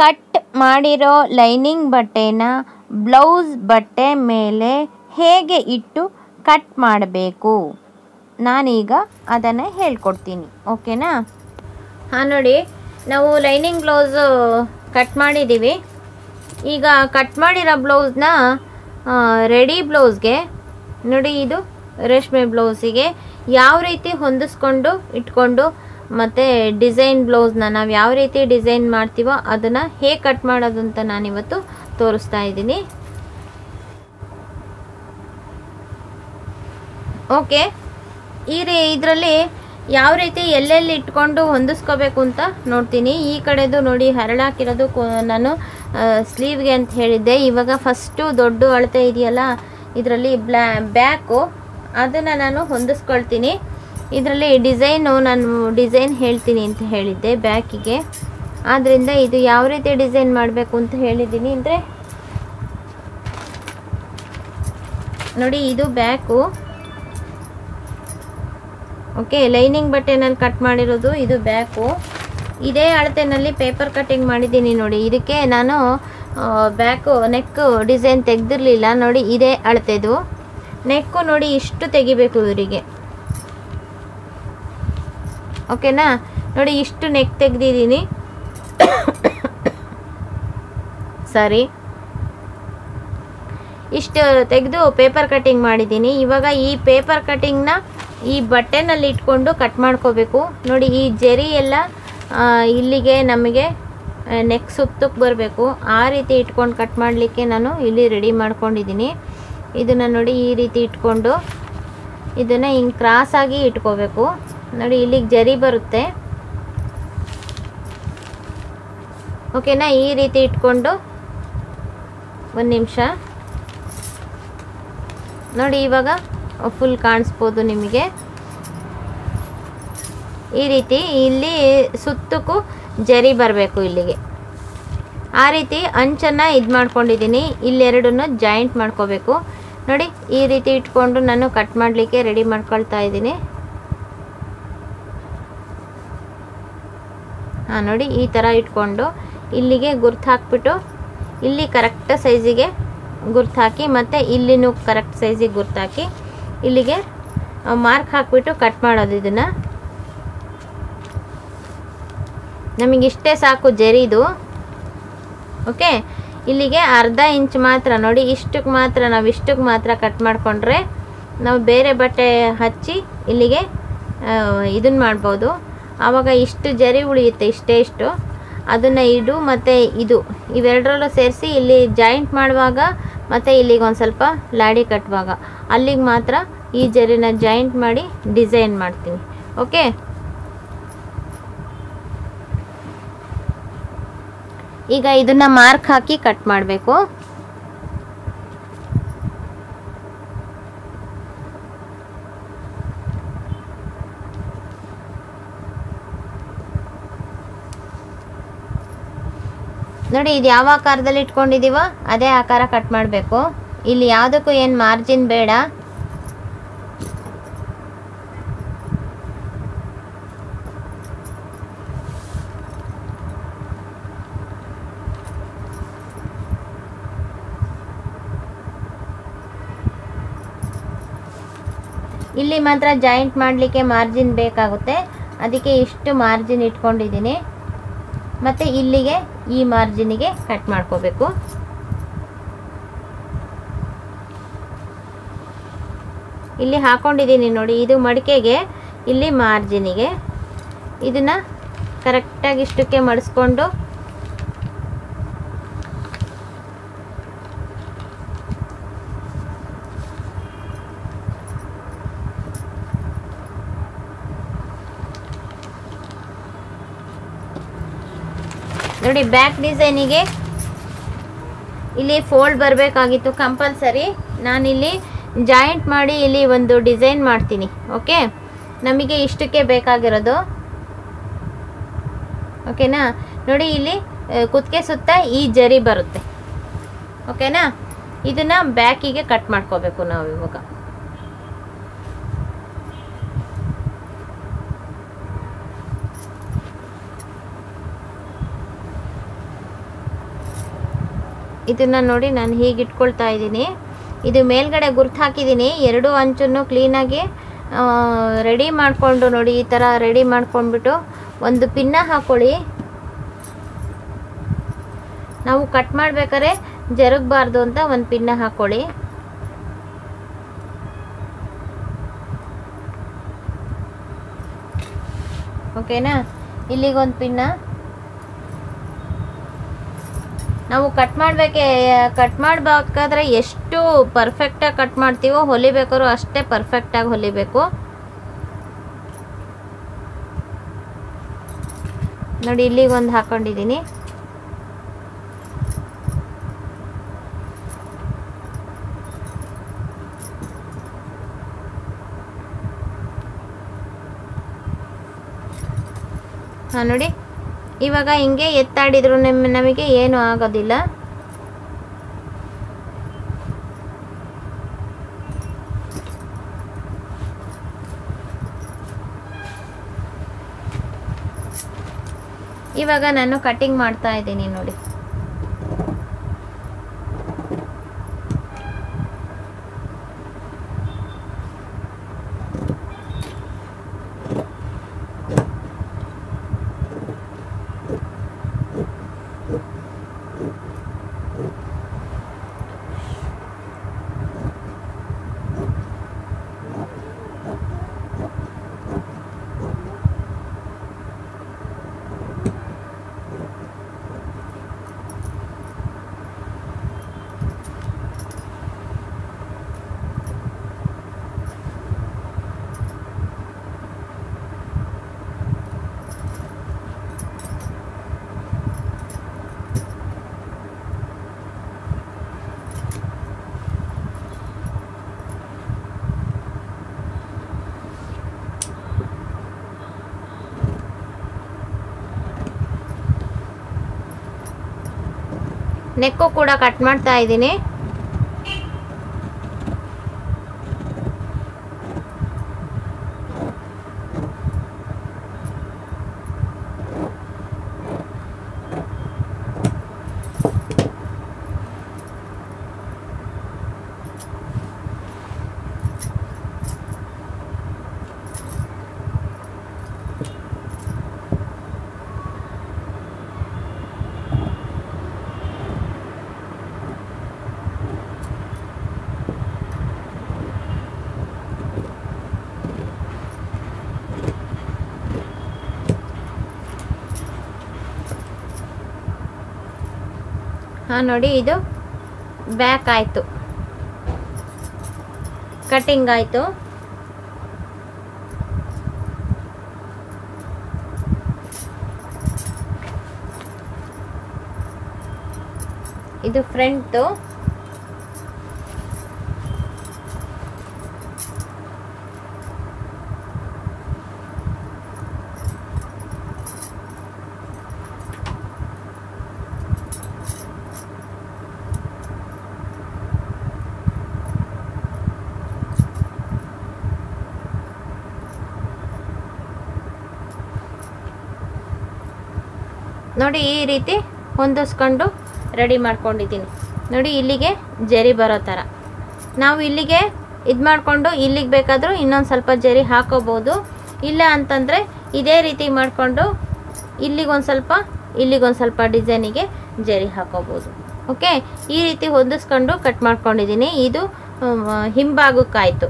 Cut ಮಾಡಿರೋ lining ಬಟ್ಟೆನ blouse ಬಟ್ಟೆ ಮೇಲೆ ಹೇಗೆ ಇಟ್ಟು ಕಟ್ ಮಾಡಬೇಕು? ನಾನೀಗ ಅದನ್ನು ಹೇಳ್ಕೊಡ್ತೀನಿ, ಓಕೆನಾ? ಹಾಂ, ನೋಡಿ, ನಾವು ಲೈನಿಂಗ್ ಬ್ಲೌಸು ಕಟ್ ಮಾಡಿದ್ದೀವಿ ಈಗ ಕಟ್ ಮಾಡಿರೋ ಬ್ಲೌಸ್ನ ರೆಡಿ ಬ್ಲೌಸ್ಗೆ, ನೋಡಿ, ಇದು ರೇಷ್ಮೆ ಬ್ಲೌಸಿಗೆ ಯಾವ ರೀತಿ ಹೊಂದಿಸ್ಕೊಂಡು ಇಟ್ಕೊಂಡು ಮತ್ತು ಡಿಸೈನ್ ಬ್ಲೌಸ್ನ ನಾವು ಯಾವ ರೀತಿ ಡಿಸೈನ್ ಮಾಡ್ತೀವೋ ಅದನ್ನು ಹೇಗೆ ಕಟ್ ಮಾಡೋದು ಅಂತ ನಾನಿವತ್ತು ತೋರಿಸ್ತಾ ಇದ್ದೀನಿ. ಓಕೆ ಈ ರೀ ಇದರಲ್ಲಿ ಯಾವ ರೀತಿ ಎಲ್ಲೆಲ್ಲಿ ಇಟ್ಕೊಂಡು ಹೊಂದಿಸ್ಕೋಬೇಕು ಅಂತ ನೋಡ್ತೀನಿ. ಈ ಕಡೆದು ನೋಡಿ ಹರಳಾಕಿರೋದು ನಾನು ಸ್ಲೀವ್ಗೆ ಅಂತ ಹೇಳಿದ್ದೆ. ಇವಾಗ ಫಸ್ಟು ದೊಡ್ಡ ಅಳತೆ ಇದೆಯಲ್ಲ, ಇದರಲ್ಲಿ ಬ್ಲ್ಯಾ ಬ್ಯಾಕು, ಅದನ್ನು ನಾನು ಹೊಂದಿಸ್ಕೊಳ್ತೀನಿ. ಇದರಲ್ಲಿ ಡಿಸೈನು ನಾನು ಡಿಸೈನ್ ಹೇಳ್ತೀನಿ ಅಂತ ಹೇಳಿದ್ದೆ ಬ್ಯಾಕಿಗೆ. ಆದ್ದರಿಂದ ಇದು ಯಾವ ರೀತಿ ಡಿಸೈನ್ ಮಾಡಬೇಕು ಅಂತ ಹೇಳಿದ್ದೀನಿ ಅಂದರೆ, ನೋಡಿ ಇದು ಬ್ಯಾಕು. ಓಕೆ, ಲೈನಿಂಗ್ ಬಟ್ಟೆನಲ್ಲಿ ಕಟ್ ಮಾಡಿರೋದು ಇದು ಬ್ಯಾಕು. ಇದೇ ಅಳತೆನಲ್ಲಿ ಪೇಪರ್ ಕಟ್ಟಿಂಗ್ ಮಾಡಿದ್ದೀನಿ ನೋಡಿ. ಇದಕ್ಕೆ ನಾನು ಬ್ಯಾಕು, ನೆಕ್ಕು ಡಿಸೈನ್ ತೆಗೆದಿರಲಿಲ್ಲ. ನೋಡಿ, ಇದೇ ಅಳತೆದು. ನೆಕ್ಕು ನೋಡಿ ಇಷ್ಟು ತೆಗಿಬೇಕು ಇವರಿಗೆ. ಓಕೆನಾ? ನೋಡಿ, ಇಷ್ಟು ನೆಕ್ ತೆಗ್ದಿದ್ದೀನಿ. ಸರಿ. ಇಷ್ಟು ತೆಗೆದು ಪೇಪರ್ ಕಟ್ಟಿಂಗ್ ಮಾಡಿದ್ದೀನಿ. ಇವಾಗ ಈ ಪೇಪರ್ ಕಟ್ಟಿಂಗ್ನ ಈ ಬಟ್ಟೆನಲ್ಲಿ ಇಟ್ಕೊಂಡು ಕಟ್ ಮಾಡ್ಕೋಬೇಕು. ನೋಡಿ, ಈ ಜರಿ ಎಲ್ಲ ಇಲ್ಲಿಗೆ ನಮಗೆ ನೆಕ್ ಸುತ್ತಕ್ಕೆ ಬರಬೇಕು. ಆ ರೀತಿ ಇಟ್ಕೊಂಡು ಕಟ್ ಮಾಡಲಿಕ್ಕೆ ನಾನು ಇಲ್ಲಿ ರೆಡಿ ಮಾಡ್ಕೊಂಡಿದ್ದೀನಿ. ಇದನ್ನು ನೋಡಿ ಈ ರೀತಿ ಇಟ್ಕೊಂಡು ಇದನ್ನು ಹಿಂಗೆ ಕ್ರಾಸಾಗಿ ಇಟ್ಕೋಬೇಕು. ನೋಡಿ, ಇಲ್ಲಿಗೆ ಜರಿ ಬರುತ್ತೆ. ಓಕೆನಾ ಈ ರೀತಿ ಇಟ್ಕೊಂಡು ಒಂದು ನಿಮಿಷ. ನೋಡಿ, ಇವಾಗ ಫುಲ್ ಕಾಣಿಸ್ಬೋದು ನಿಮಗೆ. ಈ ರೀತಿ ಇಲ್ಲಿ ಸುತ್ತಕ್ಕೂ ಜರಿ ಬರಬೇಕು ಇಲ್ಲಿಗೆ. ಆ ರೀತಿ ಅಂಚನ್ನು ಇದು ಮಾಡ್ಕೊಂಡಿದ್ದೀನಿ ಇಲ್ಲೆರಡನ್ನು ಜಾಯಿಂಟ್ ಮಾಡ್ಕೋಬೇಕು. ನೋಡಿ, ಈ ರೀತಿ ಇಟ್ಕೊಂಡು ನಾನು ಕಟ್ ಮಾಡಲಿಕ್ಕೆ ರೆಡಿ ಮಾಡ್ಕೊಳ್ತಾ ಇದ್ದೀನಿ. ಹಾಂ ನೋಡಿ, ಈ ಥರ ಇಟ್ಕೊಂಡು ಇಲ್ಲಿಗೆ ಗುರ್ತು ಹಾಕ್ಬಿಟ್ಟು ಇಲ್ಲಿ ಕರೆಕ್ಟ್ ಸೈಜಿಗೆ ಗುರ್ತು ಹಾಕಿ ಮತ್ತು ಇಲ್ಲಿನೂ ಕರೆಕ್ಟ್ ಸೈಜಿಗೆ ಗುರ್ತು ಹಾಕಿ ಇಲ್ಲಿಗೆ ಮಾರ್ಕ್ ಹಾಕ್ಬಿಟ್ಟು ಕಟ್ ಮಾಡೋದು ಇದನ್ನು. ನಮಗಿಷ್ಟೇ ಸಾಕು ಜರಿದು. ಓಕೆ ಇಲ್ಲಿಗೆ ಅರ್ಧ ಇಂಚ್ ಮಾತ್ರ, ನೋಡಿ ಇಷ್ಟಕ್ಕೆ ಮಾತ್ರ, ನಾವು ಇಷ್ಟಕ್ಕೆ ಮಾತ್ರ ಕಟ್ ಮಾಡಿಕೊಂಡ್ರೆ ನಾವು ಬೇರೆ ಬಟ್ಟೆ ಹಚ್ಚಿ ಇಲ್ಲಿಗೆ ಇದನ್ನು ಮಾಡ್ಬೋದು. ಆವಾಗ ಇಷ್ಟು ಜರಿ ಉಳಿಯುತ್ತೆ, ಇಷ್ಟೇ ಇಷ್ಟು. ಅದನ್ನು ಇಡು ಮತ್ತು ಇದು. ಇವೆರಡರಲ್ಲೂ ಸೇರಿಸಿ ಇಲ್ಲಿ ಜಾಯಿಂಟ್ ಮಾಡುವಾಗ ಮತ್ತು ಇಲ್ಲಿಗೆ ಒಂದು ಸ್ವಲ್ಪ ಲಾಡಿ ಕಟ್ಟುವಾಗ ಅಲ್ಲಿಗೆ ಮಾತ್ರ ಈ ಜರಿನ ಜಾಯಿಂಟ್ ಮಾಡಿ ಡಿಸೈನ್ ಮಾಡ್ತೀನಿ. ಓಕೆ ಈಗ ಇದನ್ನು ಮಾರ್ಕ್ ಹಾಕಿ ಕಟ್ ಮಾಡಬೇಕು. ನೋಡಿ, ಇದು ಯಾವ ಆಕಾರದಲ್ಲಿ ಇಟ್ಕೊಂಡಿದ್ದೀವೋ ಅದೇ ಆಕಾರ ಕಟ್ ಮಾಡಬೇಕು. ಇಲ್ಲಿ ಯಾವುದಕ್ಕೂ ಏನು ಮಾರ್ಜಿನ್ ಬೇಡ. ಇಲ್ಲಿ ಮಾತ್ರ ಜಾಯಿಂಟ್ ಮಾಡಲಿಕ್ಕೆ ಮಾರ್ಜಿನ್ ಬೇಕಾಗುತ್ತೆ. ಅದಕ್ಕೆ ಇಷ್ಟು ಮಾರ್ಜಿನ್ ಇಟ್ಕೊಂಡಿದ್ದೀನಿ. ಮತ್ತು ಇಲ್ಲಿಗೆ ಈ ಮಾರ್ಜಿನಿಗೆ ಕಟ್ ಮಾಡ್ಕೋಬೇಕು. ಇಲ್ಲಿ ಹಾಕೊಂಡಿದ್ದೀನಿ ನೋಡಿ, ಇದು ಮಡಿಕೆಗೆ, ಇಲ್ಲಿ ಮಾರ್ಜಿನಿಗೆ ಇದನ್ನು ಕರೆಕ್ಟಾಗಿ ಇಷ್ಟಕ್ಕೆ ಮಡಿಸ್ಕೊಂಡು ನೋಡಿ ಬ್ಯಾಕ್ ಡಿಸೈನಿಗೆ ಇಲ್ಲಿ ಫೋಲ್ಡ್ ಬರಬೇಕಾಗಿತ್ತು ಕಂಪಲ್ಸರಿ ನಾನಿಲ್ಲಿ ಜಾಯಿಂಟ್ ಮಾಡಿ ಇಲ್ಲಿ ಒಂದು ಡಿಸೈನ್ ಮಾಡ್ತೀನಿ ಓಕೆ ನಮಗೆ ಇಷ್ಟಕ್ಕೆ ಬೇಕಾಗಿರೋದು. ಓಕೆನಾ ನೋಡಿ, ಇಲ್ಲಿ ಕುತ್ತಿಗೆ ಸುತ್ತ ಈ ಜರಿ ಬರುತ್ತೆ. ಓಕೆನಾ ಇದನ್ನು ಬ್ಯಾಕಿಗೆ ಕಟ್ ಮಾಡ್ಕೋಬೇಕು ನಾವು ಇವಾಗ. ಇದನ್ನು ನೋಡಿ ನಾನು ಹೀಗೆ ಇಟ್ಕೊಳ್ತಾ ಇದ್ದೀನಿ. ಇದು ಮೇಲ್ಗಡೆ ಗುರ್ತು ಹಾಕಿದ್ದೀನಿ. ಎರಡೂ ಅಂಚನ್ನು ಕ್ಲೀನಾಗಿ ರೆಡಿ ಮಾಡಿಕೊಂಡು ನೋಡಿ, ಈ ಥರ ರೆಡಿ ಮಾಡ್ಕೊಂಡ್ಬಿಟ್ಟು ಒಂದು ಪಿನ್ನ ಹಾಕ್ಕೊಳ್ಳಿ ನಾವು ಕಟ್ ಮಾಡಬೇಕಾದ್ರೆ ಜರುಗಬಾರ್ದು ಅಂತ ಒಂದು ಪಿನ್ನ ಹಾಕ್ಕೊಳ್ಳಿ ಓಕೆನಾ ಇಲ್ಲಿಗೊಂದು ಪಿನ್ನ ನಾವು ಕಟ್ ಮಾಡಬೇಕೆ ಕಟ್ ಮಾಡಬೇಕಾದ್ರೆ ಎಷ್ಟು ಪರ್ಫೆಕ್ಟಾಗಿ ಕಟ್ ಮಾಡ್ತೀವೋ ಹೊಲಿಬೇಕಾದ್ರೂ ಅಷ್ಟೇ ಪರ್ಫೆಕ್ಟಾಗಿ ಹೊಲಿಬೇಕು. ನೋಡಿ, ಇಲ್ಲಿಗೆ ಒಂದು ಹಾಕೊಂಡಿದ್ದೀನಿ. ಹಾಂ, ನೋಡಿ. ಇವಾಗ ಹಿಂಗೆ ಎತ್ತಾಡಿದ್ರು ನಿಮ್ ನಮಗೆ ಏನು ಆಗೋದಿಲ್ಲ. ಇವಾಗ ನಾನು ಕಟಿಂಗ್ ಮಾಡ್ತಾ ಇದ್ದೀನಿ ನೋಡಿ. ನೆಕ್ಕು ಕೂಡ ಕಟ್ ಮಾಡ್ತಾ ಇದ್ದೀನಿ. ಹಾಂ ನೋಡಿ ಇದು ಬ್ಯಾಕ್ ಆಯಿತು. ಕಟಿಂಗ್ ಆಯಿತು. ಇದು ಫ್ರಂಟು ನೋಡಿ ಈ ರೀತಿ ಹೊಂದಿಸ್ಕೊಂಡು ರೆಡಿ ಮಾಡ್ಕೊಂಡಿದ್ದೀನಿ. ನೋಡಿ ಇಲ್ಲಿಗೆ ಜರಿ ಬರೋ ಥರ. ನಾವು ಇಲ್ಲಿಗೆ ಇದು ಮಾಡಿಕೊಂಡು ಇಲ್ಲಿಗೆ ಬೇಕಾದರೂ ಇನ್ನೊಂದು ಸ್ವಲ್ಪ ಜರಿ ಹಾಕೋಬೋದು. ಇಲ್ಲ ಅಂತಂದರೆ ಇದೇ ರೀತಿ ಮಾಡಿಕೊಂಡು ಇಲ್ಲಿಗೊಂದು ಸ್ವಲ್ಪ ಇಲ್ಲಿಗೊಂದು ಸ್ವಲ್ಪ ಡಿಸೈನಿಗೆ ಜರಿ ಹಾಕೋಬೋದು. ಓಕೆ? ಈ ರೀತಿ ಹೊಂದಿಸ್ಕೊಂಡು ಕಟ್ ಮಾಡ್ಕೊಂಡಿದ್ದೀನಿ. ಇದು ಹಿಂಭಾಗಕ್ಕಾಯಿತು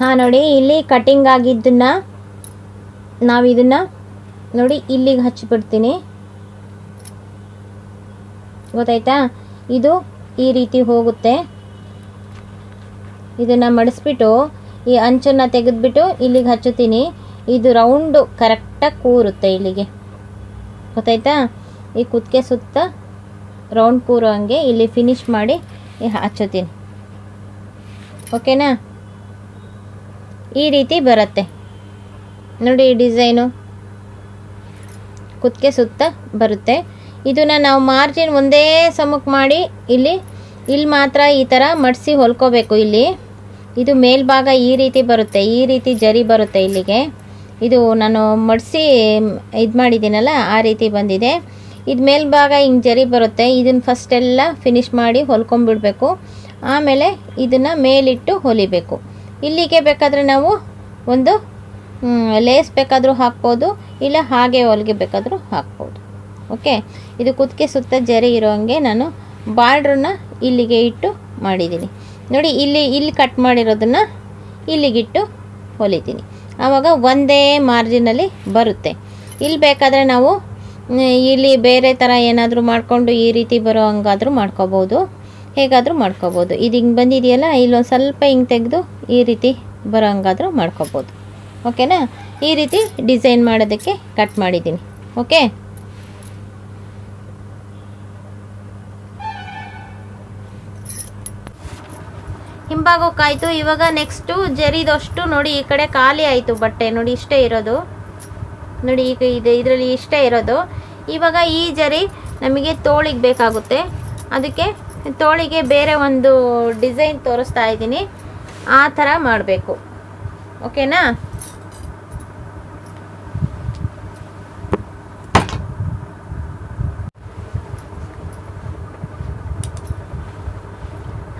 ಹಾಂ, ನೋಡಿ, ಇಲ್ಲಿ ಕಟಿಂಗ್ ಆಗಿದ್ದನ್ನ ನಾವು ಇದನ್ನ ನೋಡಿ ಇಲ್ಲಿಗೆ ಹಚ್ಚಿಬಿಡ್ತೀನಿ ಗೊತ್ತಾಯ್ತಾ? ಇದು ಈ ರೀತಿ ಹೋಗುತ್ತೆ. ಇದನ್ನು ಮಡಿಸ್ಬಿಟ್ಟು ಈ ಅಂಚನ್ನು ತೆಗೆದ್ಬಿಟ್ಟು ಇಲ್ಲಿಗೆ ಹಚ್ಚುತ್ತೀನಿ. ಇದು ರೌಂಡು ಕರೆಕ್ಟಾಗಿ ಕೂರುತ್ತೆ ಇಲ್ಲಿಗೆ. ಗೊತ್ತಾಯ್ತಾ? ಈ ಕುತ್ತಿಗೆ ಸುತ್ತ ರೌಂಡ್ ಕೂರೋ ಹಂಗೆ ಇಲ್ಲಿ ಫಿನಿಶ್ ಮಾಡಿ ಹಚ್ಚುತ್ತೀನಿ. ಓಕೆನಾ ಈ ರೀತಿ ಬರುತ್ತೆ. ನೋಡಿ ಈ ಡಿಸೈನು. ಕುತ್ತಿಗೆ ಸುತ್ತ ಬರುತ್ತೆ. ಇದನ್ನು ನಾವು ಮಾರ್ಜಿನ್ ಒಂದೇ ಸಮಕ್ಕೆ ಮಾಡಿ ಇಲ್ಲಿ ಇಲ್ಲಿ ಮಾತ್ರ ಈ ಥರ ಮಡಿಸಿ ಹೊಲ್ಕೋಬೇಕು ಇಲ್ಲಿ. ಇದು ಮೇಲ್ಭಾಗ ಈ ರೀತಿ ಬರುತ್ತೆ, ಈ ರೀತಿ ಜರಿ ಬರುತ್ತೆ ಇಲ್ಲಿಗೆ. ಇದು ನಾನು ಮಡಿಸಿ ಇದು ಮಾಡಿದ್ದೀನಲ್ಲ, ಆ ರೀತಿ ಬಂದಿದೆ. ಇದು ಮೇಲ್ಭಾಗ ಹಿಂಗೆ ಜರಿ ಬರುತ್ತೆ ಇದನ್ನು ಫಸ್ಟ್ ಎಲ್ಲ ಫಿನಿಶ್ ಮಾಡಿ ಹೊಲ್ಕೊಂಬಿಡಬೇಕು. ಆಮೇಲೆ ಇದನ್ನು ಮೇಲಿಟ್ಟು ಹೊಲಿಬೇಕು. ಇಲ್ಲಿಗೆ ಬೇಕಾದರೆ ನಾವು ಒಂದು ಲೇಸ್ ಬೇಕಾದರೂ ಹಾಕ್ಬೋದು, ಇಲ್ಲ ಹಾಗೆ ಹೊಲಿಗೆ ಬೇಕಾದರೂ ಹಾಕ್ಬೋದು. ಓಕೆ ಇದು ಕುತ್ತಿಗೆ ಸುತ್ತ ಜರಿ ಇರೋ ಹಂಗೆ ನಾನು ಬಾರ್ಡ್ರನ್ನ ಇಲ್ಲಿಗೆ ಇಟ್ಟು ಮಾಡಿದ್ದೀನಿ. ನೋಡಿ, ಇಲ್ಲಿ ಇಲ್ಲಿ ಕಟ್ ಮಾಡಿರೋದನ್ನು ಇಲ್ಲಿಗಿಟ್ಟು ಹೊಲಿತೀನಿ. ಆವಾಗ ಒಂದೇ ಮಾರ್ಜಿನಲ್ಲಿ ಬರುತ್ತೆ. ಇಲ್ಲಿ ಬೇಕಾದರೆ ನಾವು ಇಲ್ಲಿ ಬೇರೆ ಥರ ಏನಾದರೂ ಮಾಡಿಕೊಂಡು ಈ ರೀತಿ ಬರೋ ಹಂಗಾದರೂ ಮಾಡ್ಕೋಬೋದು. ಹೇಗಾದರೂ ಮಾಡ್ಕೋಬೋದು. ಇದು ಹಿಂಗೆ ಬಂದಿದೆಯಲ್ಲ, ಇಲ್ಲೊಂದು ಸ್ವಲ್ಪ ಹಿಂಗೆ ತೆಗೆದು ಈ ರೀತಿ ಬರೋ ಹಂಗಾದರೂ ಮಾಡ್ಕೋಬೋದು. ಓಕೆನಾ? ಈ ರೀತಿ ಡಿಸೈನ್ ಮಾಡೋದಕ್ಕೆ ಕಟ್ ಮಾಡಿದ್ದೀನಿ. ಓಕೆ? ಹಿಂಭಾಗಕ್ಕಾಯ್ತು ಇವಾಗ ನೆಕ್ಸ್ಟು ಜರಿದಷ್ಟು ನೋಡಿ, ಈ ಕಡೆ ಖಾಲಿ ಆಯಿತು ಬಟ್ಟೆ. ನೋಡಿ, ಇಷ್ಟೇ ಇರೋದು. ನೋಡಿ, ಈಗ ಇದು, ಇದರಲ್ಲಿ ಇಷ್ಟೇ ಇರೋದು. ಇವಾಗ ಈ ಜರಿ ನಮಗೆ ತೋಳಿಗೆ ಬೇಕಾಗುತ್ತೆ. ಅದಕ್ಕೆ ತೋಳಿಗೆ ಬೇರೆ ಒಂದು ಡಿಸೈನ್ ತೋರಿಸ್ತಾ ಇದ್ದೀನಿ. ಆ ಥರ ಮಾಡಬೇಕು. ಓಕೆನಾ?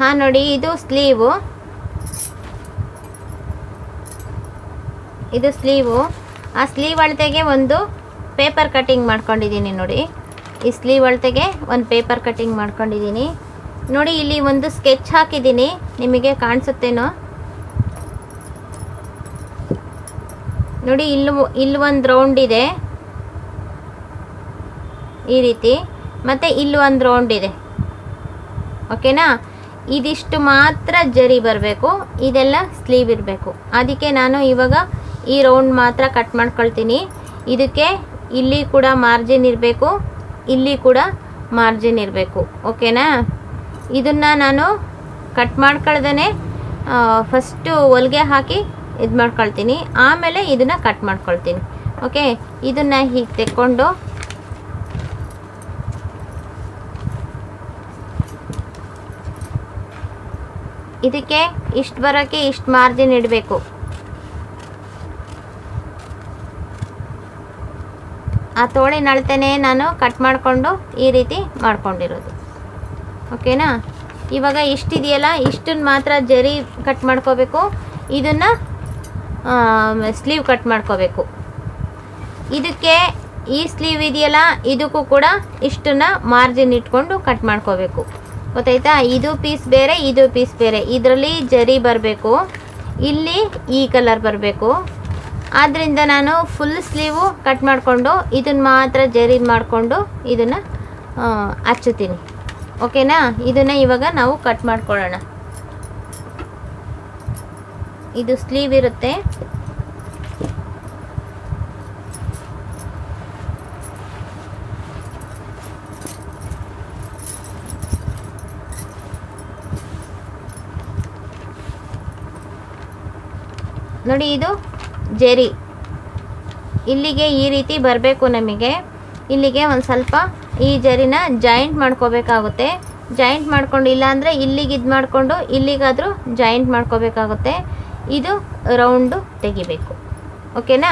ಹಾಂ, ನೋಡಿ, ಇದು ಸ್ಲೀವು. ಇದು ಸ್ಲೀವು. ಆ ಸ್ಲೀವ್ ಅಳತೆಗೆ ಒಂದು ಪೇಪರ್ ಕಟ್ಟಿಂಗ್ ಮಾಡ್ಕೊಂಡಿದ್ದೀನಿ ನೋಡಿ. ಈ ಸ್ಲೀವ್ ಅಳತೆಗೆ ಒಂದು ಪೇಪರ್ ಕಟ್ಟಿಂಗ್ ಮಾಡ್ಕೊಂಡಿದ್ದೀನಿ. ನೋಡಿ, ಇಲ್ಲಿ ಒಂದು ಸ್ಕೆಚ್ ಹಾಕಿದ್ದೀನಿ. ನಿಮಗೆ ಕಾಣಿಸುತ್ತೇನೋ? ನೋಡಿ, ಇಲ್ಲಿ ಇಲ್ಲಿ ಒಂದು ರೌಂಡ್ ಇದೆ. ಈ ರೀತಿ. ಮತ್ತು ಇಲ್ಲಿ ಒಂದು ರೌಂಡ್ ಇದೆ. ಓಕೆನಾ ಇದಿಷ್ಟು ಮಾತ್ರ ಜರಿ ಬರಬೇಕು, ಇದೆಲ್ಲ ಸ್ಲೀವ್ ಇರಬೇಕು. ಅದಕ್ಕೆ ನಾನು ಇವಾಗ ಈ ರೌಂಡ್ ಮಾತ್ರ ಕಟ್ ಮಾಡ್ಕೊಳ್ತೀನಿ. ಇದಕ್ಕೆ ಇಲ್ಲಿ ಕೂಡ ಮಾರ್ಜಿನ್ ಇರಬೇಕು, ಇಲ್ಲಿ ಕೂಡ ಮಾರ್ಜಿನ್ ಇರಬೇಕು. ಓಕೆನಾ ಇದನ್ನು ನಾನು ಕಟ್ ಮಾಡ್ಕೊಳ್ದೇ ಫಸ್ಟು ಹೊಲಿಗೆ ಹಾಕಿ ಇದು ಮಾಡ್ಕೊಳ್ತೀನಿ ಆಮೇಲೆ ಇದನ್ನು ಕಟ್ ಮಾಡ್ಕೊಳ್ತೀನಿ. ಓಕೆ ಇದನ್ನು ಹೀಗೆ ತೆಕ್ಕೊಂಡು ಇದಕ್ಕೆ ಇಷ್ಟು ಬರೋಕ್ಕೆ ಇಷ್ಟು ಮಾರ್ಜಿನ್ ಇಡಬೇಕು. ಆ ತೋಳಿನ ಅಳತೆನೇ ನಾನು ಕಟ್ ಮಾಡಿಕೊಂಡು ಈ ರೀತಿ ಮಾಡ್ಕೊಂಡಿರೋದು. ಓಕೆನಾ? ಇವಾಗ ಇಷ್ಟಿದೆಯಲ್ಲ ಇಷ್ಟನ್ನು ಮಾತ್ರ ಜರಿ ಕಟ್ ಮಾಡ್ಕೋಬೇಕು. ಇದನ್ನು ಸ್ಲೀವ್ ಕಟ್ ಮಾಡ್ಕೋಬೇಕು. ಇದಕ್ಕೆ ಈ ಸ್ಲೀವ್ ಇದೆಯಲ್ಲ, ಇದಕ್ಕೂ ಕೂಡ ಇಷ್ಟನ್ನು ಮಾರ್ಜಿನ್ ಇಟ್ಕೊಂಡು ಕಟ್ ಮಾಡ್ಕೋಬೇಕು. ಗೊತ್ತಾಯ್ತಾ? ಇದು ಪೀಸ್ ಬೇರೆ, ಇದು ಪೀಸ್ ಬೇರೆ. ಇದರಲ್ಲಿ ಜರಿ ಬರಬೇಕು. ಇಲ್ಲಿ ಈ ಕಲರ್ ಬರಬೇಕು. ಆದ್ದರಿಂದ ನಾನು ಫುಲ್ ಸ್ಲೀವು ಕಟ್ ಮಾಡಿಕೊಂಡು ಇದನ್ನು ಮಾತ್ರ ಜರಿ ಮಾಡಿಕೊಂಡು ಇದನ್ನು ಹಚ್ಚುತ್ತೀನಿ. ಓಕೆನಾ ಇದನ್ನು ಇವಾಗ ನಾವು ಕಟ್ ಮಾಡ್ಕೊಳ್ಳೋಣ. ಇದು ಸ್ಲೀವ್ ಇರುತ್ತೆ. ನೋಡಿ ಇದು ಜೆರಿ. ಇಲ್ಲಿಗೆ ಈ ರೀತಿ ಬರಬೇಕು ನಮಗೆ. ಇಲ್ಲಿಗೆ ಒಂದು ಸ್ವಲ್ಪ ಈ ಜರಿನ ಜಾಯಿಂಟ್ ಮಾಡ್ಕೋಬೇಕಾಗುತ್ತೆ. ಜಾಯಿಂಟ್ ಮಾಡ್ಕೊಂಡು ಇಲ್ಲಾಂದರೆ ಇಲ್ಲಿಗೆ ಇದು ಮಾಡಿಕೊಂಡು ಇಲ್ಲಿಗಾದರೂ ಜಾಯಿಂಟ್ ಮಾಡ್ಕೋಬೇಕಾಗುತ್ತೆ. ಇದು ರೌಂಡು ತೆಗಿಬೇಕು. ಓಕೆನಾ?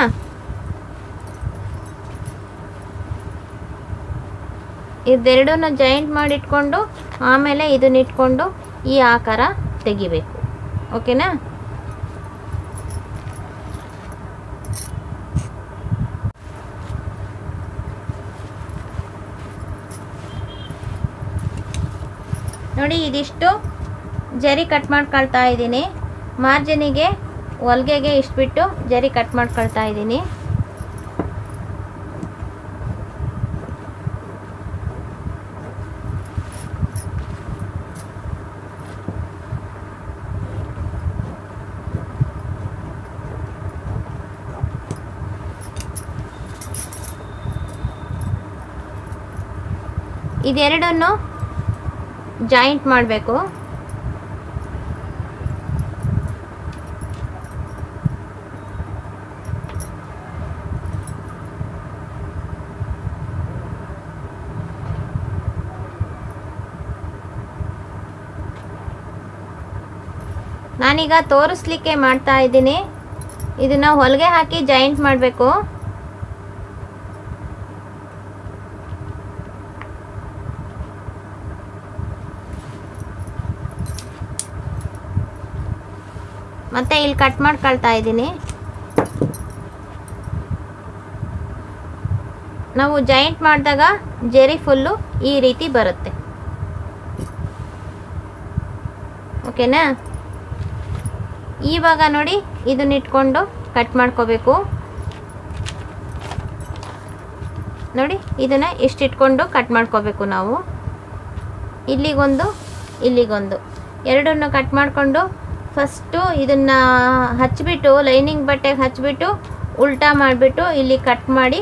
ಇದೆರಡನ್ನು ಜಾಯಿಂಟ್ ಮಾಡಿಟ್ಕೊಂಡು ಆಮೇಲೆ ಇದನ್ನಿಟ್ಕೊಂಡು ಈ ಆಕಾರ ತೆಗಿಬೇಕು. ಓಕೆನಾ? ನೋಡಿ ಇದಿಷ್ಟು ಜರಿ ಕಟ್ ಮಾಡ್ಕೊಳ್ತಾ ಇದ್ದೀನಿ. ಮಾರ್ಜಿನಿಗೆ, ಹೊಲ್ಗೆಗೆ ಇಷ್ಟು ಬಿಟ್ಟು ಜರಿ ಕಟ್ ಮಾಡ್ಕೊಳ್ತಾ ಇದ್ದೀನಿ. ಇದೆರಡನ್ನು ಜಾಯಿಂಟ್ ಮಾಡಬೇಕು. ನಾನೀಗ ತೋರಿಸ್ಲಿಕ್ಕೆ ಮಾಡ್ತಾ ಇದ್ದೀನಿ. ಇದನ್ನ ಹೊಲಿಗೆ ಹಾಕಿ ಜಾಯಿಂಟ್ ಮಾಡಬೇಕು. ಮತ್ತೆ ಇಲ್ಲಿ ಕಟ್ ಮಾಡ್ಕೊಳ್ತಾ ಇದ್ದೀನಿ. ನಾವು ಜಾಯಿಂಟ್ ಮಾಡಿದಾಗ ಜೆರಿ ಫುಲ್ಲು ಈ ರೀತಿ ಬರುತ್ತೆ. ಓಕೆನಾ? ಇವಾಗ ನೋಡಿ ಇದನ್ನ ಇಟ್ಕೊಂಡು ಕಟ್ ಮಾಡ್ಕೋಬೇಕು. ನೋಡಿ ಇದನ್ನ ಇಷ್ಟು ಇಟ್ಕೊಂಡು ಕಟ್ ಮಾಡ್ಕೋಬೇಕು ನಾವು. ಇಲ್ಲಿಗೊಂದು ಇಲ್ಲಿಗೊಂದು. ಎರಡನ್ನು ಕಟ್ ಮಾಡಿಕೊಂಡು ಫಸ್ಟು ಇದನ್ನು ಹಚ್ಚಿಬಿಟ್ಟು ಲೈನಿಂಗ್ ಬಟ್ಟೆಗೆ ಹಚ್ಚಿಬಿಟ್ಟು ಉಲ್ಟಾ ಮಾಡಿಬಿಟ್ಟು ಇಲ್ಲಿ ಕಟ್ ಮಾಡಿ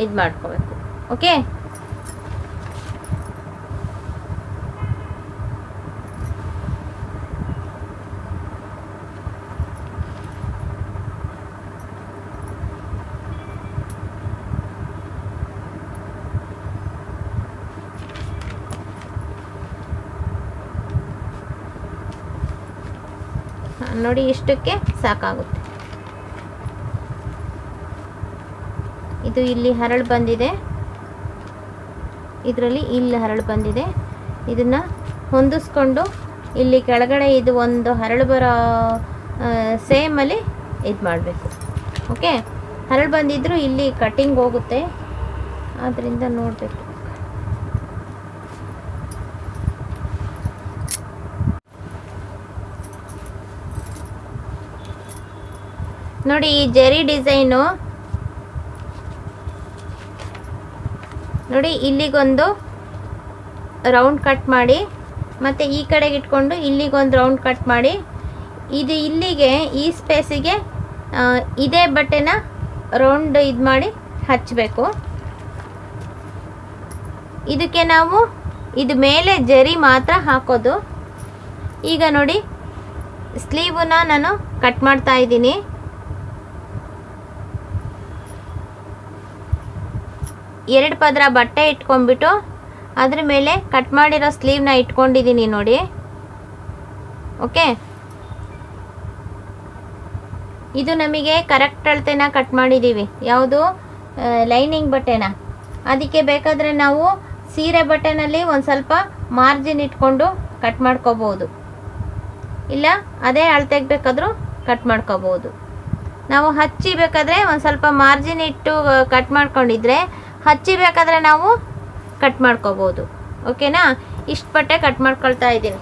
ಇದು ಮಾಡ್ಕೋಬೇಕು ಓಕೆ ಹ, ನೋಡಿ ಇಷ್ಟಕ್ಕೆ ಸಾಕಾಗುತ್ತೆ. ಇದು ಇಲ್ಲಿ ಹರಳು ಬಂದಿದೆ. ಇದರಲ್ಲಿ ಇಲ್ಲಿ ಹರಳು ಬಂದಿದೆ. ಇದನ್ನು ಹೊಂದಿಸ್ಕೊಂಡು ಇಲ್ಲಿ ಕೆಳಗಡೆ ಇದು ಒಂದು ಹರಳು ಬರೋ ಸೇಮಲ್ಲಿ ಇದು ಮಾಡಬೇಕು. ಓಕೆ ಹರಳು ಬಂದಿದ್ರು ಇಲ್ಲಿ ಕಟ್ಟಿಂಗ್ ಹೋಗುತ್ತೆ. ಆದ್ದರಿಂದ ನೋಡಬೇಕು. ನೋಡಿ ಈ ಜೆರಿ ಡಿಸೈನು. ನೋಡಿ ಇಲ್ಲಿಗೊಂದು ರೌಂಡ್ ಕಟ್ ಮಾಡಿ, ಮತ್ತು ಈ ಕಡೆಗೆ ಇಟ್ಕೊಂಡು ಇಲ್ಲಿಗೊಂದು ರೌಂಡ್ ಕಟ್ ಮಾಡಿ. ಇದು ಇಲ್ಲಿಗೆ, ಈ ಸ್ಪೇಸಿಗೆ ಇದೇ ಬಟ್ಟೆನ ರೌಂಡ್ ಇದು ಮಾಡಿ ಹಚ್ಚಬೇಕು ಇದಕ್ಕೆ ನಾವು ಇದು ಮೇಲೆ ಜರಿ ಮಾತ್ರ ಹಾಕೋದು. ಈಗ ನೋಡಿ ಸ್ಲೀವನ್ನ ನಾನು ಕಟ್ ಮಾಡ್ತಾ ಇದ್ದೀನಿ. ಎರಡು ಪದರ ಬಟ್ಟೆ ಇಟ್ಕೊಂಡ್ಬಿಟ್ಟು ಅದ್ರ ಮೇಲೆ ಕಟ್ ಮಾಡಿರೋ ಸ್ಲೀವ್ನ ಇಟ್ಕೊಂಡಿದ್ದೀನಿ ನೋಡಿ. ಓಕೆ ಇದು ನಮಗೆ ಕರೆಕ್ಟ್ ಅಳತೆನ ಕಟ್ ಮಾಡಿದ್ದೀವಿ ಯಾವುದು? ಲೈನಿಂಗ್ ಬಟ್ಟೆನ. ಅದಕ್ಕೆ ಬೇಕಾದರೆ ನಾವು ಸೀರೆ ಬಟ್ಟೆನಲ್ಲಿ ಒಂದು ಸ್ವಲ್ಪ ಮಾರ್ಜಿನ್ ಇಟ್ಕೊಂಡು ಕಟ್ ಮಾಡ್ಕೋಬೋದು. ಇಲ್ಲ, ಅದೇ ಅಳತೆಗೆ ಬೇಕಾದರೂ ಕಟ್ ಮಾಡ್ಕೋಬೋದು. ನಾವು ಹಚ್ಚಿ ಬೇಕಾದರೆ ಒಂದು ಸ್ವಲ್ಪ ಮಾರ್ಜಿನ್ ಇಟ್ಟು ಕಟ್ ಮಾಡ್ಕೊಂಡಿದ್ರೆ ಹಚ್ಚಿ ಬೇಕಾದರೆ ನಾವು ಕಟ್ ಮಾಡ್ಕೋಬೋದು. ಓಕೆನಾ? ಇಷ್ಟು ಬಟ್ಟೆ ಕಟ್ ಮಾಡ್ಕೊಳ್ತಾ ಇದ್ದೀನಿ.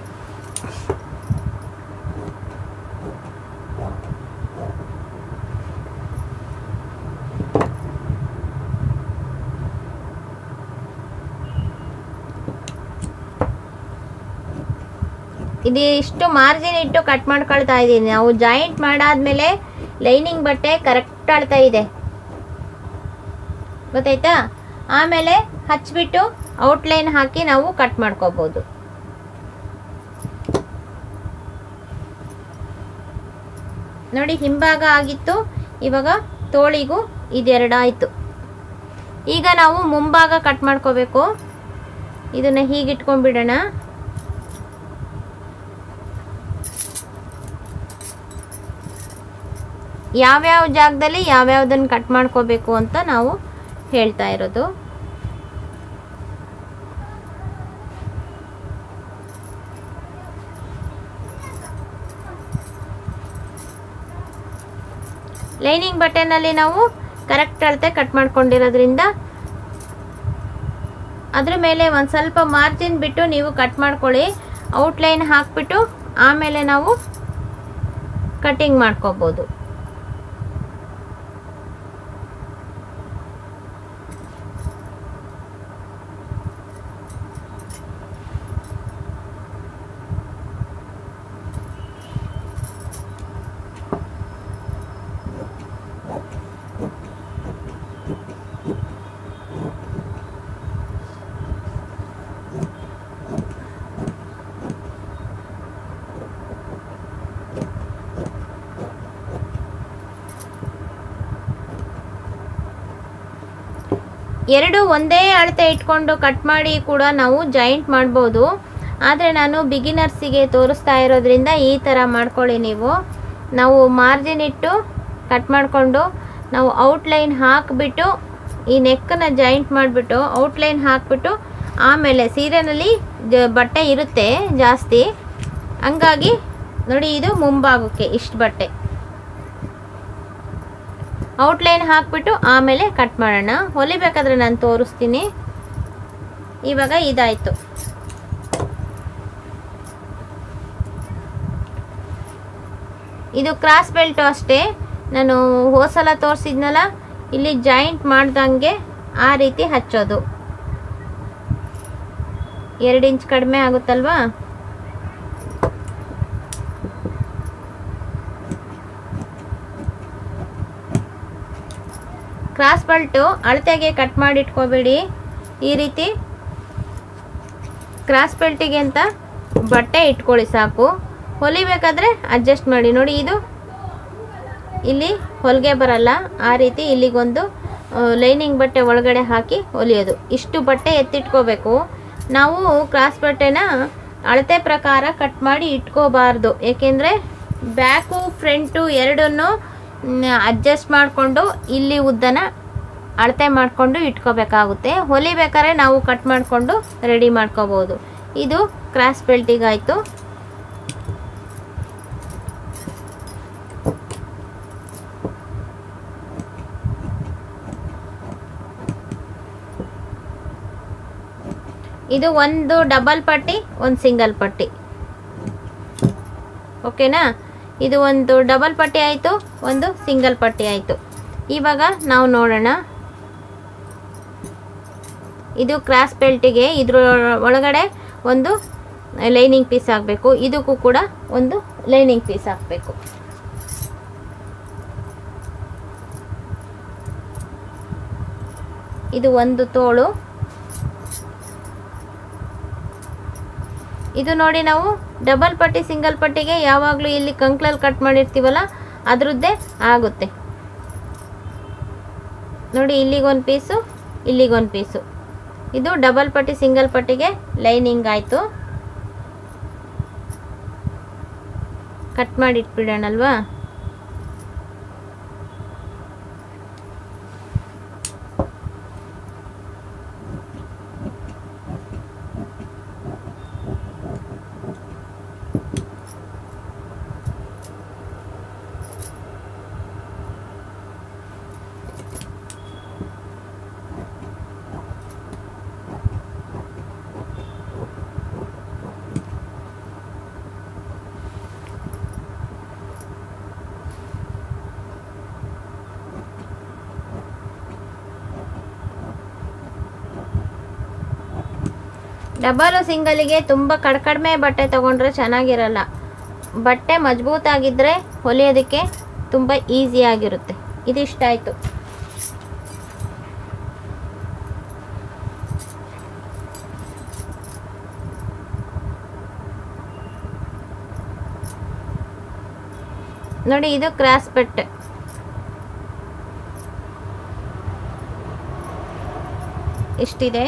ಇದು ಇಷ್ಟು ಮಾರ್ಜಿನ್ ಇಟ್ಟು ಕಟ್ ಮಾಡ್ಕೊಳ್ತಾ ಇದ್ದೀನಿ. ನಾವು ಜಾಯಿಂಟ್ ಮಾಡಾದ್ಮೇಲೆ ಲೈನಿಂಗ್ ಬಟ್ಟೆ ಕರೆಕ್ಟ್ ಆಳ್ತಾ ಇದೆ. ಗೊತ್ತಾಯ್ತಾ? ಆಮೇಲೆ ಹಚ್ಬಿಟ್ಟು ಔಟ್ಲೈನ್ ಹಾಕಿ ನಾವು ಕಟ್ ಮಾಡ್ಕೋಬೋದು. ನೋಡಿ, ಹಿಂಭಾಗ ಆಗಿತ್ತು, ಇವಾಗ ತೋಳಿಗೂ ಇದೆರಡಾಯಿತು. ಈಗ ನಾವು ಮುಂಭಾಗ ಕಟ್ ಮಾಡ್ಕೋಬೇಕು. ಇದನ್ನ ಹೀಗಿಟ್ಕೊಂಡ್ಬಿಡೋಣ. ಯಾವ್ಯಾವ ಜಾಗದಲ್ಲಿ ಯಾವ್ಯಾವ್ದನ್ನು ಕಟ್ ಮಾಡ್ಕೋಬೇಕು ಅಂತ ನಾವು ಹೇಳ್ತಾ ಇರೋದು. ಲೈನಿಂಗ್ ಬಟ್ಟೆನಲ್ಲಿ ನಾವು ಕರೆಕ್ಟ್ ಅಳತೆ ಕಟ್ ಮಾಡ್ಕೊಂಡಿರೋದ್ರಿಂದ ಅದ್ರ ಮೇಲೆ ಒಂದು ಸ್ವಲ್ಪ ಮಾರ್ಜಿನ್ ಬಿಟ್ಟು ನೀವು ಕಟ್ ಮಾಡ್ಕೊಳ್ಳಿ. ಔಟ್ಲೈನ್ ಹಾಕ್ಬಿಟ್ಟು ಆಮೇಲೆ ನಾವು ಕಟಿಂಗ್ ಮಾಡ್ಕೋಬೋದು. ಎರಡು ಒಂದೇ ಅಳತೆ ಇಟ್ಕೊಂಡು ಕಟ್ ಮಾಡಿ ಕೂಡ ನಾವು ಜಾಯಿಂಟ್ ಮಾಡ್ಬೋದು. ಆದರೆ ನಾನು ಬಿಗಿನರ್ಸಿಗೆ ತೋರಿಸ್ತಾ ಇರೋದ್ರಿಂದ ಈ ಥರ ಮಾಡ್ಕೊಳ್ಳಿ ನೀವು. ನಾವು ಮಾರ್ಜಿನ್ ಇಟ್ಟು ಕಟ್ ಮಾಡಿಕೊಂಡು ನಾವು ಔಟ್ಲೈನ್ ಹಾಕಿಬಿಟ್ಟು ಈ ನೆಕ್ಕನ್ನ ಜಾಯಿಂಟ್ ಮಾಡಿಬಿಟ್ಟು ಔಟ್ಲೈನ್ ಹಾಕಿಬಿಟ್ಟು ಆಮೇಲೆ ಸೀರೆನಲ್ಲಿ ಬಟ್ಟೆ ಇರುತ್ತೆ ಜಾಸ್ತಿ. ಹಂಗಾಗಿ ನೋಡಿ ಇದು ಮುಂಭಾಗಕ್ಕೆ ಇಷ್ಟು ಬಟ್ಟೆ. ಔಟ್ಲೈನ್ ಹಾಕ್ಬಿಟ್ಟು ಆಮೇಲೆ ಕಟ್ ಮಾಡೋಣ. ಹೊಲಿಬೇಕಾದ್ರೆ ನಾನು ತೋರಿಸ್ತೀನಿ. ಇವಾಗ ಇದಾಯಿತು. ಇದು ಕ್ರಾಸ್ ಬೆಲ್ಟು ಅಷ್ಟೇ. ನಾನು ಹೋಸಲ ತೋರಿಸಿದ್ನಲ್ಲ, ಇಲ್ಲಿ ಜಾಯಿಂಟ್ ಮಾಡ್ದಂಗೆ ಆ ರೀತಿ ಹಚ್ಚೋದು. ಎರಡು ಇಂಚ್ ಕಡಿಮೆ ಆಗುತ್ತಲ್ವಾ? ಕ್ರಾಸ್ ಬಲ್ಟು ಅಳತೆಗೆ ಕಟ್ ಮಾಡಿ ಇಟ್ಕೋಬೇಡಿ ಈ ರೀತಿ ಕ್ರಾಸ್ ಬೆಲ್ಟಿಗೆ ಅಂತ ಬಟ್ಟೆ ಇಟ್ಕೊಳ್ಳಿ ಸಾಕು. ಹೊಲಿಬೇಕಾದ್ರೆ ಅಡ್ಜಸ್ಟ್ ಮಾಡಿ. ನೋಡಿ, ಇದು ಇಲ್ಲಿ ಹೊಲಿಗೆ ಬರಲ್ಲ. ಆ ರೀತಿ ಇಲ್ಲಿಗೊಂದು ಲೈನಿಂಗ್ ಬಟ್ಟೆ ಒಳಗಡೆ ಹಾಕಿ ಹೊಲಿಯೋದು. ಇಷ್ಟು ಬಟ್ಟೆ ಎತ್ತಿಟ್ಕೋಬೇಕು. ನಾವು ಕ್ರಾಸ್ ಬಟ್ಟೆನ ಅಳತೆ ಪ್ರಕಾರ ಕಟ್ ಮಾಡಿ ಇಟ್ಕೋಬಾರ್ದು. ಏಕೆಂದರೆ ಬ್ಯಾಕು, ಫ್ರಂಟು ಎರಡನ್ನೂ ಅಡ್ಜಸ್ಟ್ ಮಾಡಿಕೊಂಡು ಇಲ್ಲಿ ಉದ್ದನ ಅಳತೆ ಮಾಡಿಕೊಂಡು ಇಟ್ಕೋಬೇಕಾಗುತ್ತೆ. ಹೊಲಿಬೇಕಾದ್ರೆ ನಾವು ಕಟ್ ಮಾಡಿಕೊಂಡು ರೆಡಿ ಮಾಡ್ಕೋಬೋದು. ಇದು ಕ್ರಾಸ್ ಬೆಲ್ಟಿಗಾಯಿತು ಇದು ಒಂದು ಡಬಲ್ ಪಟ್ಟಿ, ಒಂದು ಸಿಂಗಲ್ ಪಟ್ಟಿ. ಓಕೆನಾ ಇದು ಒಂದು ಡಬಲ್ ಪಟ್ಟಿ ಆಯಿತು, ಒಂದು ಸಿಂಗಲ್ ಪಟ್ಟಿ ಆಯಿತು. ಇವಾಗ ನಾವು ನೋಡೋಣ. ಇದು ಕ್ರಾಸ್ ಬೆಲ್ಟಿಗೆ ಇದ್ರ ಒಳಗಡೆ ಒಂದು ಲೈನಿಂಗ್ ಪೀಸ್ ಹಾಕಬೇಕು. ಇದಕ್ಕೂ ಕೂಡ ಒಂದು ಲೈನಿಂಗ್ ಪೀಸ್ ಹಾಕಬೇಕು. ಇದು ಒಂದು ತೋಳು. ಇದು ನೋಡಿ ನಾವು ಡಬಲ್ ಪಟ್ಟಿ, ಸಿಂಗಲ್ ಪಟ್ಟಿಗೆ ಯಾವಾಗಲೂ ಇಲ್ಲಿ ಕಂಕ್ಲಲ್ಲಿ ಕಟ್ ಮಾಡಿರ್ತೀವಲ್ಲ, ಅದರದ್ದೇ ಆಗುತ್ತೆ. ನೋಡಿ, ಇಲ್ಲಿಗೊಂದು ಪೀಸು ಇಲ್ಲಿಗೊಂದು ಪೀಸು. ಇದು ಡಬಲ್ ಪಟ್ಟಿ, ಸಿಂಗಲ್ ಪಟ್ಟಿಗೆ ಲೈನಿಂಗ್ ಆಯಿತು. ಕಟ್ ಮಾಡಿ ಡಬಲು ಸಿಂಗಲಿಗೆ ತುಂಬ ಕಡ್ಕಡಿಮೆ ಬಟ್ಟೆ ತೊಗೊಂಡ್ರೆ ಚೆನ್ನಾಗಿರಲ್ಲ. ಬಟ್ಟೆ ಮಜಬೂತಾಗಿದ್ದರೆ ಹೊಲಿಯೋದಕ್ಕೆ ತುಂಬ ಈಸಿಯಾಗಿರುತ್ತೆ ಇದಿಷ್ಟಾಯಿತು ನೋಡಿ ಇದು ಕ್ರಾಸ್ ಬಟ್ಟೆ ಇಷ್ಟಿದೆ.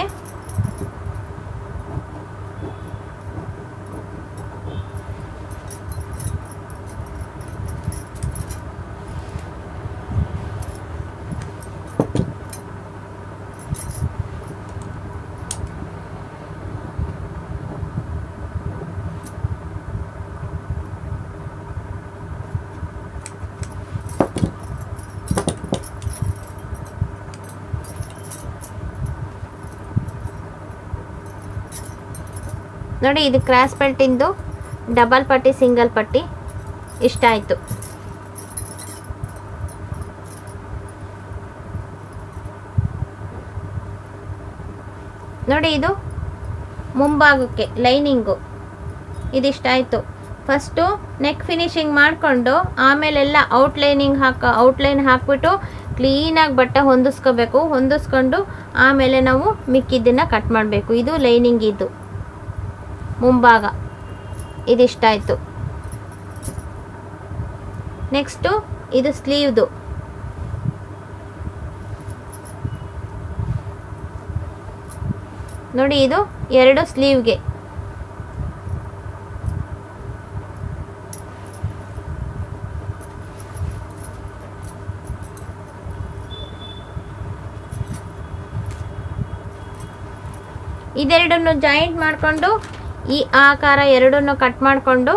ನೋಡಿ, ಇದು ಕ್ರಾಸ್ ಬೆಲ್ಟಿಂದು ಡಬಲ್ ಪಟ್ಟಿ, ಸಿಂಗಲ್ ಪಟ್ಟಿ. ಇಷ್ಟ ಆಯಿತು. ನೋಡಿ, ಇದು ಮುಂಭಾಗಕ್ಕೆ, ಲೈನಿಂಗು. ಇದಿಷ್ಟಾಯಿತು ಫಸ್ಟು ನೆಕ್ ಫಿನಿಶಿಂಗ್ ಮಾಡಿಕೊಂಡು ಆಮೇಲೆಲ್ಲ ಔಟ್ಲೈನಿಂಗ್ ಹಾಕ, ಔಟ್ಲೈನ್ ಹಾಕ್ಬಿಟ್ಟು ಕ್ಲೀನಾಗಿ ಬಟ್ಟೆ ಹೊಂದಿಸ್ಕೋಬೇಕು. ಹೊಂದಿಸ್ಕೊಂಡು ಆಮೇಲೆ ನಾವು ಮಿಕ್ಕಿದ್ದನ್ನು ಕಟ್ ಮಾಡಬೇಕು. ಇದು ಲೈನಿಂಗ್ ಇದು. ಮುಂಭಾಗ. ಇದಿಷ್ಟಾಯಿತು. ನೆಕ್ಸ್ಟು ಇದು ಸ್ಲೀವ್ದು ನೋಡಿ ಇದು ಎರಡು ಸ್ಲೀವ್ಗೆ ಇದೆರಡನ್ನು ಜಾಯಿಂಟ್ ಮಾಡಿಕೊಂಡು ಈ ಆಕಾರ ಎರಡನ್ನು ಕಟ್ ಮಾಡಿಕೊಂಡು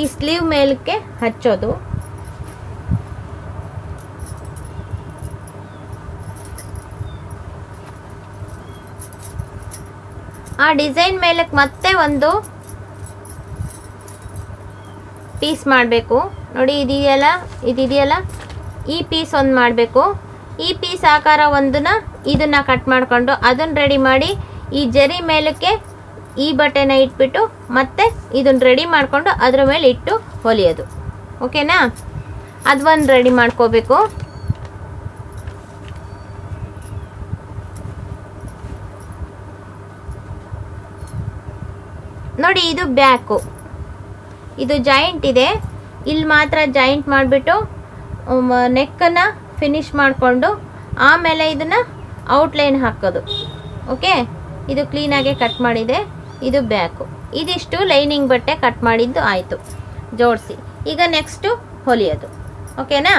ಈ ಸ್ಲೀವ್ ಮೇಲಕ್ಕೆ ಹಚ್ಚೋದು. ಆ ಡಿಸೈನ್ ಮೇಲಕ್ಕೆ ಮತ್ತೆ ಒಂದು ಪೀಸ್ ಮಾಡಬೇಕು. ನೋಡಿ ಇದೆಯಲ್ಲ ಇದಿದೆಯಲ್ಲ? ಈ ಪೀಸ್ ಒಂದು ಮಾಡಬೇಕು. ಈ ಪೀಸ್ ಆಕಾರ ಒಂದನ್ನು ಇದನ್ನು ಕಟ್ ಮಾಡಿಕೊಂಡು ಅದನ್ನು ರೆಡಿ ಮಾಡಿ ಈ ಜರಿ ಮೇಲಕ್ಕೆ ಈ ಬಟ್ಟೆನ ಇಟ್ಬಿಟ್ಟು ಮತ್ತೆ ಇದನ್ನ ರೆಡಿ ಮಾಡಿಕೊಂಡು ಅದ್ರ ಮೇಲೆ ಇಟ್ಟು ಹೊಲಿಯೋದು. ಓಕೆನಾ ಅದು ಒಂದು ರೆಡಿ ಮಾಡ್ಕೋಬೇಕು. ನೋಡಿ ಇದು ಬ್ಯಾಕು. ಇದು ಜಾಯಿಂಟ್ ಇದೆ. ಇಲ್ಲಿ ಮಾತ್ರ ಜಾಯಿಂಟ್ ಮಾಡಿಬಿಟ್ಟು ನೆಕ್ಕನ್ನು ಫಿನಿಶ್ ಮಾಡಿಕೊಂಡು ಆಮೇಲೆ ಇದನ್ನು ಔಟ್ಲೈನ್ ಹಾಕೋದು. ಓಕೆ ಇದು ಕ್ಲೀನಾಗೆ ಕಟ್ ಮಾಡಿದೆ. ಇದು ಬ್ಯಾಕು. ಇದಿಷ್ಟು ಲೈನಿಂಗ್ ಬಟ್ಟೆ ಕಟ್ ಮಾಡಿದ್ದು ಆಯಿತು. ಜೋಡಿಸಿ. ಈಗ ನೆಕ್ಸ್ಟು ಹೊಲಿಯೋದು. ಓಕೆನಾ?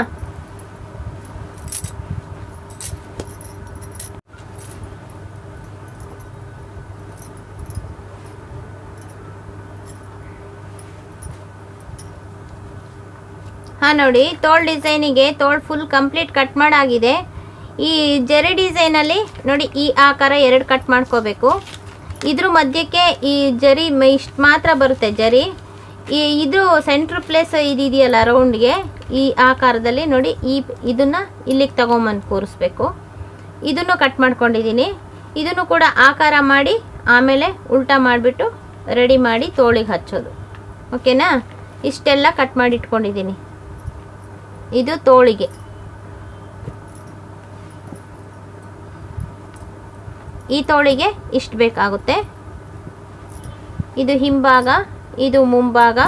ಹಾಂ ನೋಡಿ, ತೋಳ್ ಡಿಸೈನಿಗೆ ತೋಳ್ ಫುಲ್ ಕಂಪ್ಲೀಟ್ ಕಟ್ ಮಾಡಾಗಿದೆ. ಈ ಜರಿ ಡಿಸೈನಲ್ಲಿ ನೋಡಿ, ಈ ಆಕಾರ ಎರಡು ಕಟ್ ಮಾಡ್ಕೋಬೇಕು. ಇದ್ರ ಮಧ್ಯಕ್ಕೆ ಈ ಜರಿ ಇಷ್ಟು ಮಾತ್ರ ಬರುತ್ತೆ ಜರಿ. ಈ ಇದು ಸೆಂಟ್ರ್ ಪ್ಲೇಸ್ ಇದಿದೆಯಲ್ಲ ರೌಂಡ್ಗೆ ಈ ಆಕಾರದಲ್ಲಿ ನೋಡಿ, ಈ ಇದನ್ನು ಇಲ್ಲಿಗೆ ತಗೊಂಬಂದು ಕೂರಿಸ್ಬೇಕು. ಇದನ್ನು ಕಟ್ ಮಾಡ್ಕೊಂಡಿದ್ದೀನಿ ಇದನ್ನು ಕೂಡ ಆಕಾರ ಮಾಡಿ, ಆಮೇಲೆ ಉಲ್ಟಾ ಮಾಡಿಬಿಟ್ಟು ರೆಡಿ ಮಾಡಿ ತೋಳಿಗೆ ಹಚ್ಚೋದು. ಓಕೆನಾ ಇಷ್ಟೆಲ್ಲ ಕಟ್ ಮಾಡಿ ಇಟ್ಕೊಂಡಿದ್ದೀನಿ ಇದು ತೋಳಿಗೆ. ಈ ತೋಳಿಗೆ ಇಷ್ಟು ಬೇಕಾಗುತ್ತೆ. ಇದು ಹಿಂಭಾಗ, ಇದು ಮುಂಭಾಗ,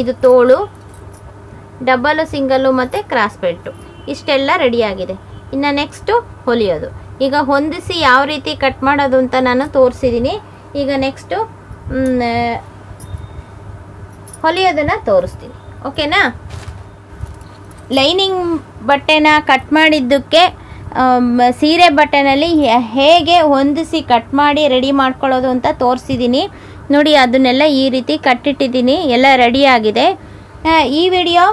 ಇದು ತೋಳು, ಡಬಲು ಸಿಂಗಲ್ಲು ಮತ್ತು ಕ್ರಾಸ್ ಬೆಲ್ಟು. ಇಷ್ಟೆಲ್ಲ ರೆಡಿಯಾಗಿದೆ. ಇನ್ನು ನೆಕ್ಸ್ಟು ಹೊಲಿಯೋದು. ಈಗ ಹೊಂದಿಸಿ ಯಾವ ರೀತಿ ಕಟ್ ಮಾಡೋದು ಅಂತ ನಾನು ತೋರಿಸಿದ್ದೀನಿ ಈಗ ನೆಕ್ಸ್ಟು ಹೊಲಿಯೋದನ್ನು ತೋರಿಸ್ತೀನಿ. ಓಕೆನಾ? ಲೈನಿಂಗ್ ಬಟ್ಟೆನ ಕಟ್ ಮಾಡಿದ್ದಕ್ಕೆ ಸೀರೆ ಬಟ್ಟೆನಲ್ಲಿ ಹೇಗೆ ಹೊಂದಿಸಿ ಕಟ್ ಮಾಡಿ ರೆಡಿ ಮಾಡ್ಕೊಳ್ಳೋದು ಅಂತ ತೋರಿಸಿದ್ದೀನಿ ನೋಡಿ, ಅದನ್ನೆಲ್ಲ ಈ ರೀತಿ ಕಟ್ಟಿಟ್ಟಿದ್ದೀನಿ. ಎಲ್ಲ ರೆಡಿಯಾಗಿದೆ ಈ ವಿಡಿಯೋ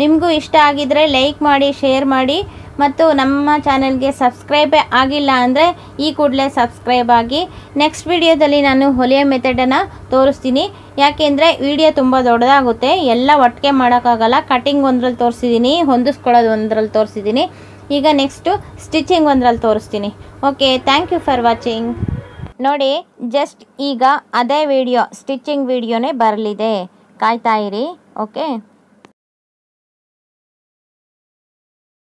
ನಿಮಗೂ ಇಷ್ಟ ಆಗಿದರೆ ಲೈಕ್ ಮಾಡಿ, ಶೇರ್ ಮಾಡಿ. ಮತ್ತು ನಮ್ಮ ಚಾನೆಲ್ಗೆ ಸಬ್ಸ್ಕ್ರೈಬೇ ಆಗಿಲ್ಲ ಅಂದರೆ ಈ ಕೂಡಲೇ ಸಬ್ಸ್ಕ್ರೈಬ್ ಆಗಿ. ನೆಕ್ಸ್ಟ್ ವಿಡಿಯೋದಲ್ಲಿ ನಾನು ಹೊಲಿಯೋ ಮೆಥಡನ್ನು ತೋರಿಸ್ತೀನಿ. ಯಾಕೆಂದರೆ ವಿಡಿಯೋ ತುಂಬ ದೊಡ್ಡದಾಗುತ್ತೆ. ಎಲ್ಲ ಒಟ್ಟಿಗೆ ಮಾಡೋಕ್ಕಾಗಲ್ಲ. ಕಟಿಂಗ್ ಒಂದ್ರಲ್ಲಿ ತೋರಿಸಿದ್ದೀನಿ ಹೊಂದಿಸ್ಕೊಳ್ಳೋದು ಒಂದರಲ್ಲಿ ತೋರಿಸಿದ್ದೀನಿ ಈಗ ನೆಕ್ಸ್ಟು ಸ್ಟಿಚಿಂಗ್ ಒಂದರಲ್ಲಿ ತೋರಿಸ್ತೀನಿ. Okay thank you for watching ನೋಡಿ ಜಸ್ಟ್ ಈಗ ಅದೇ ವಿಡಿಯೋ ಸ್ಟಿಚಿಂಗ್ ವಿಡಿಯೋನೇ ಬರಲಿದೆ. ಕಾಯ್ತಾಯಿರಿ ಓಕೆ